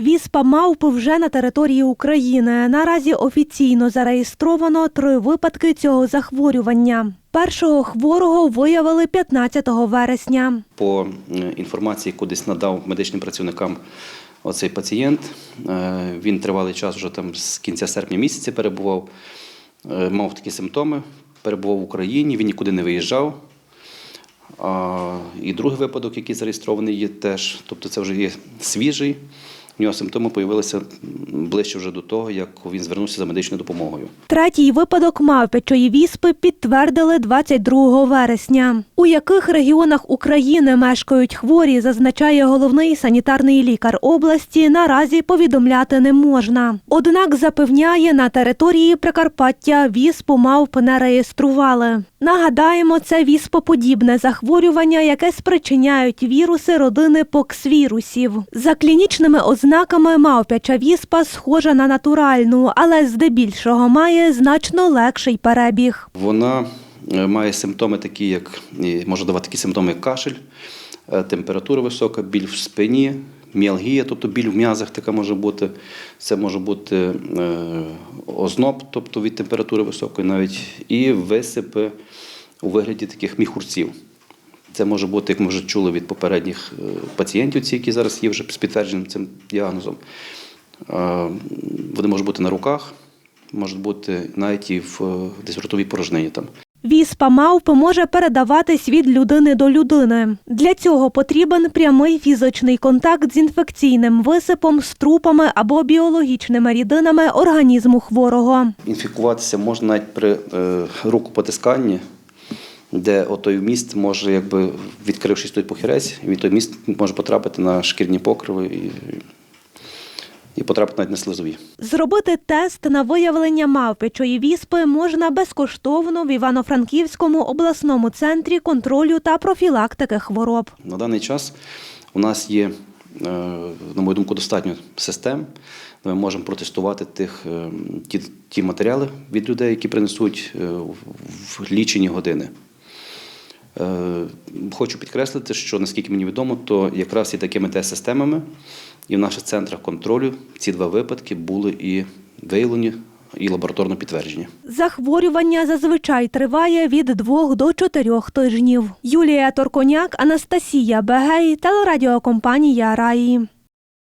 Віспа мавпи вже на території України. Наразі офіційно зареєстровано три випадки цього захворювання. Першого хворого виявили 15 вересня. По е, інформації, яку десь надав медичним працівникам оцей пацієнт, е, він тривалий час вже там з кінця серпня місяця перебував, е, мав такі симптоми, перебував в Україні, він нікуди не виїжджав. І другий випадок, який зареєстрований, є теж, тобто це вже є свіжий. Нього симптоми з'явилися ближче вже до того, як він звернувся за медичною допомогою. Третій випадок мавпячої віспи підтвердили 22 вересня. У яких регіонах України мешкають хворі, зазначає головний санітарний лікар області. Наразі повідомляти не можна. Однак запевняє, на території Прикарпаття віспу мавп не реєстрували. Нагадаємо, це віспоподібне захворювання, яке спричиняють віруси родини поксвірусів. За клінічними ознаками мавпяча віспа схожа на натуральну, але здебільшого має значно легший перебіг. Вона е, має симптоми такі, як може давати такі симптоми, як кашель, е, температура висока, біль в спині, міалгія, тобто біль в м'язах така може бути. Це може бути е, озноб, тобто від температури високої, навіть і висипи у вигляді таких міхурців. Це може бути, як ми вже чули від попередніх е, пацієнтів, ці, які зараз є вже з підтвердженим цим діагнозом. Е, Вони можуть бути на руках, можуть бути навіть і в е, десь в ротовій порожнині там. Віспа мавпи може передаватись від людини до людини. Для цього потрібен прямий фізичний контакт з інфекційним висипом, з трупами або біологічними рідинами організму хворого. Інфікуватися можна навіть при е, рукопотисканні, де отой вміст може, якби відкрившись той похирець, він той міст може потрапити на шкірні покриви і, і потрапити навіть на слизові. Зробити тест на виявлення мавпячої віспи можна безкоштовно в Івано-Франківському обласному центрі контролю та профілактики хвороб. На даний час у нас є, е, на мою думку, достатньо систем, де ми можемо протестувати тих, е, ті, ті матеріали від людей, які принесуть е, в лічені години. Е, Хочу підкреслити, що наскільки мені відомо, то якраз і такими тест-системами і в наших центрах контролю ці два випадки були і виявлені, і лабораторно підтверджені. Захворювання зазвичай триває від двох до чотирьох тижнів. Юлія Торконяк, Анастасія Бегей, телерадіокомпанія Раї.